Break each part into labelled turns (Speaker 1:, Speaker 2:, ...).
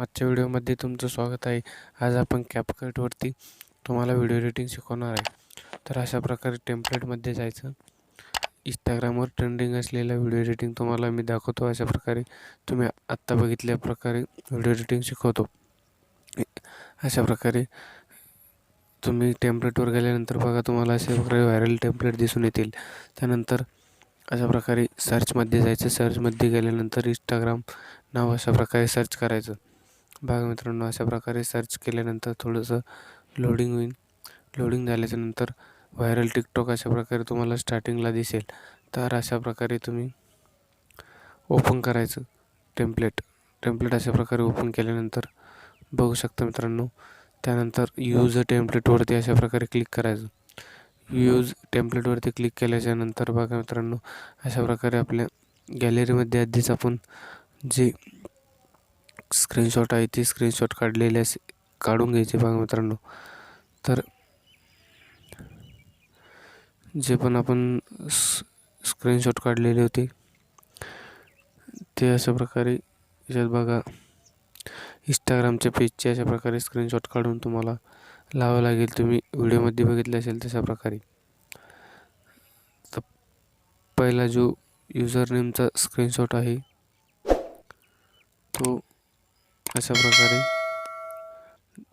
Speaker 1: आजच्या व्हिडिओमध्ये तुमचं स्वागत आहे. आज आपण कॅपकटवरती तुम्हाला व्हिडिओ एडिटिंग शिकवणार आहे. तर अशा प्रकारे टेम्पलेटमध्ये जायचं. इंस्टाग्रामवर ट्रेंडिंग असलेला व्हिडिओ एडिटिंग तुम्हाला मी दाखवतो. अशा प्रकारे तुम्ही आत्ता बघितल्या प्रकारे व्हिडिओ एडिटिंग शिकवतो. अशा प्रकारे तुम्ही टेम्पलेटवर गेल्यानंतर बघा तुम्हाला अशा प्रकारे व्हायरल टेम्पलेट दिसून येतील. त्यानंतर अशा प्रकारे सर्चमध्ये जायचं. सर्चमध्ये गेल्यानंतर इंस्टाग्राम नाव अशा प्रकारे सर्च करायचं. बघा मित्रांनो अशा प्रकारे सर्च केल्यानंतर थोडंसं लोडिंग होईल. लोडिंग झाल्याच्यानंतर व्हायरल टिकटॉक अशा प्रकारे तुम्हाला स्टार्टिंगला दिसेल. तर अशा प्रकारे तुम्ही ओपन करायचं टेम्पलेट टेम्पलेट अशा प्रकारे ओपन केल्यानंतर बघू शकता मित्रांनो त्यानंतर यूज टेम्पलेटवरती अशा प्रकारे क्लिक करायचं. यूज टेम्पलेटवरती क्लिक केल्याच्यानंतर बघा मित्रांनो अशा प्रकारे आपल्या गॅलरीमध्ये आधीच आपण जे स्क्रीनशॉट आहे ते स्क्रीनशॉट काढलेले असे काढून घ्यायचे बघा मित्रांनो. तर जे पण आपण स्क्रीनशॉट काढलेले होते ते अशा प्रकारे याच्यात बघा. इंस्टाग्रामच्या पेजचे अशा प्रकारे स्क्रीनशॉट काढून तुम्हाला लावावं लागेल. तुम्ही व्हिडिओमध्ये बघितले असेल तशा प्रकारे. तर पहिला जो युजर नेमचा स्क्रीनशॉट आहे तो अशा प्रकारे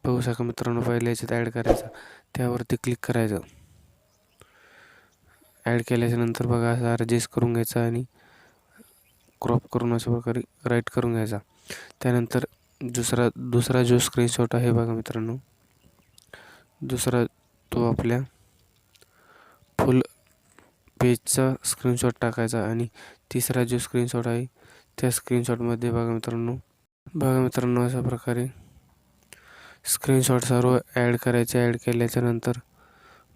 Speaker 1: पाहू शका मित्रांनो पहिले याच्यात ॲड करायचा. त्यावरती क्लिक करायचं. ॲड केल्याच्यानंतर बघा असा ॲडजस्ट करून घ्यायचा आणि क्रॉप करून अशा प्रकारे राईट करून घ्यायचा. त्यानंतर दुसरा दुसरा जो स्क्रीनशॉट आहे बघा मित्रांनो. दुसरा तो आपल्या फुल पेजचा स्क्रीनशॉट टाकायचा आणि तिसरा जो स्क्रीनशॉट आहे त्या स्क्रीनशॉटमध्ये बघा मित्रांनो बघा मित्रांनो अशा प्रकारे स्क्रीनशॉट सर्व ॲड करायचे ॲड केल्याच्यानंतर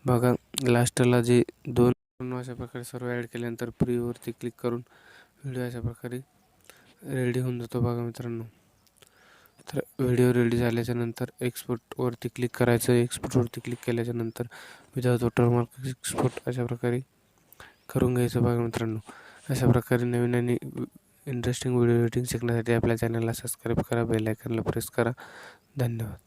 Speaker 1: बघा लास्टला जे दोन अशा प्रकारे सर्व ॲड केल्यानंतर प्रीवरती क्लिक करून व्हिडिओ अशा प्रकारे रेडी होऊन जातो बघा मित्रांनो. तर व्हिडिओ रेडी झाल्याच्यानंतर एक्सपोर्टवरती क्लिक करायचं एक्सपोर्टवरती क्लिक केल्याच्यानंतर विदाउट वॉटरमार्क एक्सपोर्ट अशा प्रकारे करून घ्यायचं बघा मित्रांनो. अशा प्रकारे नवीन आणि इंटरेस्टिंग व्हिडिओ एडिटिंग शिकण्यासाठी आपल्या चॅनलला सबस्क्राईब करा बेल आयकनला प्रेस करा. धन्यवाद.